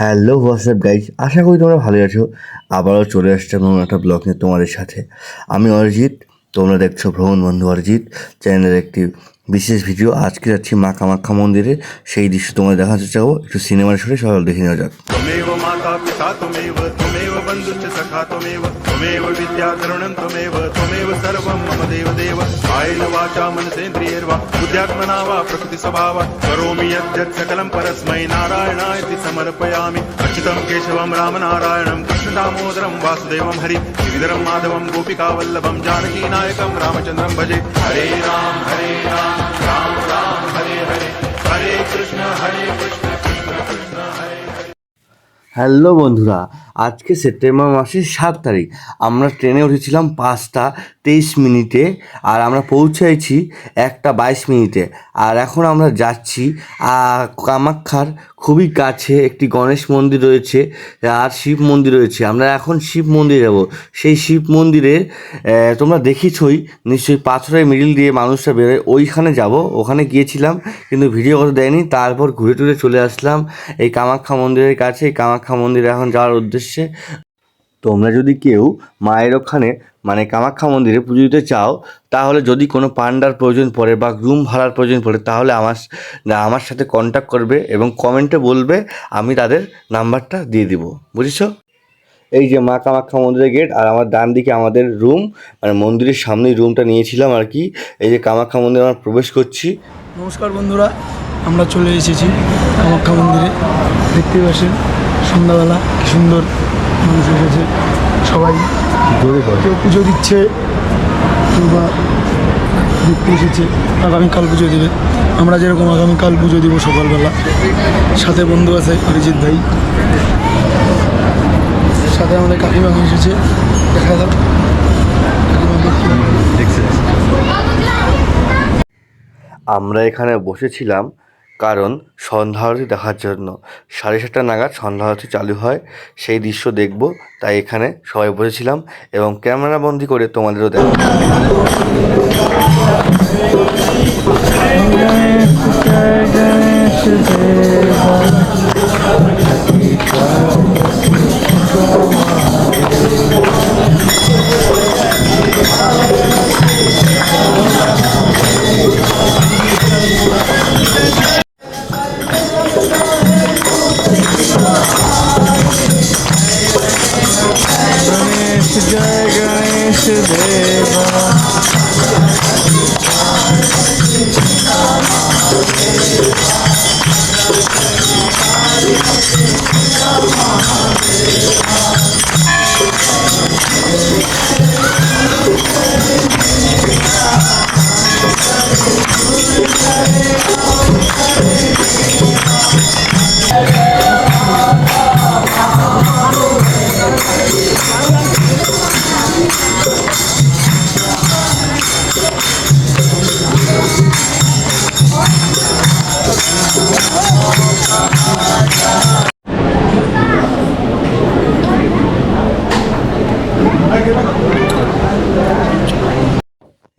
Hello WhatsApp guys আশা করি তোমরা ভালোই আছো। আবারও চলে আসছে নতুন একটা ব্লগ নিয়ে তোমাদের সাথে। আমি অরিজিৎ, তোমরা দেখছ ভ্রমণ বন্ধু অরিজিৎ চ্যানেলের একটি বিশেষ ভিডিও আজকে যাচ্ছি মা কামাখ্যা মন্দিরে সেই দৃশ্য তোমাদের দেখাতে চাও একটু সিনেমার শুনে সকাল দেখে নেওয়া যাক त्वमेव माता पिता त्वमेव त्वमेव बन्धुश्च सखा त्वमेव त्वमेव विद्या तरुणं त्वमेव त्वमेव सर्वं मम देव देव कायेन वाचा मनसेन्द्रियैर्वा बुद्ध्यात्मना वा प्रकृतिस्वभावात् करोमि यद्यत् सकलं परस्मै नारायणायति समर्पयामि अच्युतं केशवं रामनारायणं कृष्णदामोदरं वासुदेवं हरि श्रीधरं माधवं गोपिकावल्लभं जानकीनायकं रामचन्द्रं भजे हरे राम हरे হ্যালো বন্ধুরা, আজকে সেপ্টেম্বর মাসের সাত তারিখ। আমরা ট্রেনে উঠেছিলাম পাঁচটা তেইশ মিনিটে আর আমরা পৌঁছেছি একটা বাইশ মিনিটে। আর এখন আমরা যাচ্ছি কামাক্ষার খুবই কাছে একটি গণেশ মন্দির রয়েছে, আর শিব মন্দির রয়েছে। আমরা এখন শিব মন্দির যাব। সেই শিব মন্দিরে তোমরা দেখেছই, নিশ্চয়ই পাথরের মিডিল দিয়ে মানুষরা বেরোয় ওইখানে যাব। ওখানে গিয়েছিলাম, কিন্তু ভিডিও করতে দেয়নি। তারপর ঘুরে টুরে চলে আসলাম এই কামাখ্যা মন্দিরের কাছে। এই কামাখ্যা মন্দিরে এখন যাওয়ার উদ্দেশ্যে তোমরা যদি কেউ মায়ের ওখানে মানে কামাখ্যা মন্দিরে পুজো দিতে চাও, তাহলে যদি কোনো পান্ডার প্রয়োজন পড়ে বা রুম ভাড়ার প্রয়োজন পড়ে, তাহলে আমার আমার সাথে কন্ট্যাক্ট করবে এবং কমেন্টে বলবে, আমি তাদের নাম্বারটা দিয়ে দিব। বুঝেছ? এই যে মা কামাখ্যা মন্দিরের গেট আর আমার ডান দিকে আমাদের রুম মানে মন্দিরের সামনেই রুমটা নিয়েছিলাম আর কি। এই যে কামাখ্যা মন্দিরে আমরা প্রবেশ করছি। নমস্কার বন্ধুরা, আমরা চলে এসেছি কামাখ্যা মন্দিরে। দেখতে পাচ্ছেন, সন্ধ্যাবেলা, কি সুন্দর। মানুষ এসেছে, সবাই। কেউ পুজো দিচ্ছে, কেউ বা দেখতে এসেছে, আগামীকাল পুজো দেবে। আমরা যেরকম আগামীকাল পুজো দিব সকালবেলা। সাথে বন্ধু আছে অরিজিৎ ভাই। সাথে আমাদের কাকিমা এসেছে। দেখা যাক। আমরা এখানে বসেছিলাম কারণ সন্ধ্যা আরতি দেখার জন্য। সাড়ে সাতটা নাগাদ সন্ধ্যা আরতি চালু হয়। সেই দৃশ্য দেখব, তাই এখানে সবাই বসেছিলাম এবং ক্যামেরা বন্দি করে তোমাদেরও দেখ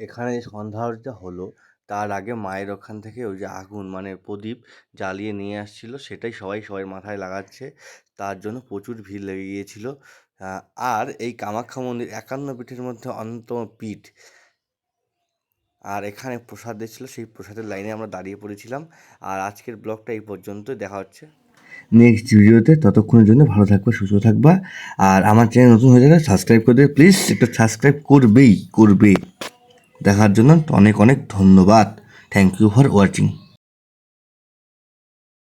এখানে সন্ধ্যা হলো। তার আগে মায়ের ওখান থেকে ওই যে আগুন মানে প্রদীপ জ্বালিয়ে নিয়ে আসছিল। সেটাই সবাই সবাই মাথায় লাগাচ্ছে। তার জন্য প্রচুর ভিড় লেগে গিয়েছিল। আর এই কামাখ্যা মন্দির একান্ন পীঠের মধ্যে অন্যতম পীঠ। আর এখানে প্রসাদ দিচ্ছিল সেই প্রসাদের লাইনে আমরা দাঁড়িয়ে পড়েছিলাম। আর আজকের ব্লগটা এই পর্যন্তই। দেখা হচ্ছে নেক্সট ভিডিওতে ততক্ষণের জন্য ভালো থাকবে, সুস্থ থাকবা। আর আমার চ্যানেল নতুন হয়ে যাবে সাবস্ক্রাইব করে দেবে। প্লিজ একটা সাবস্ক্রাইব করবেই করবে দেখার জন্য অনেক অনেক ধন্যবাদ। Thank you for watching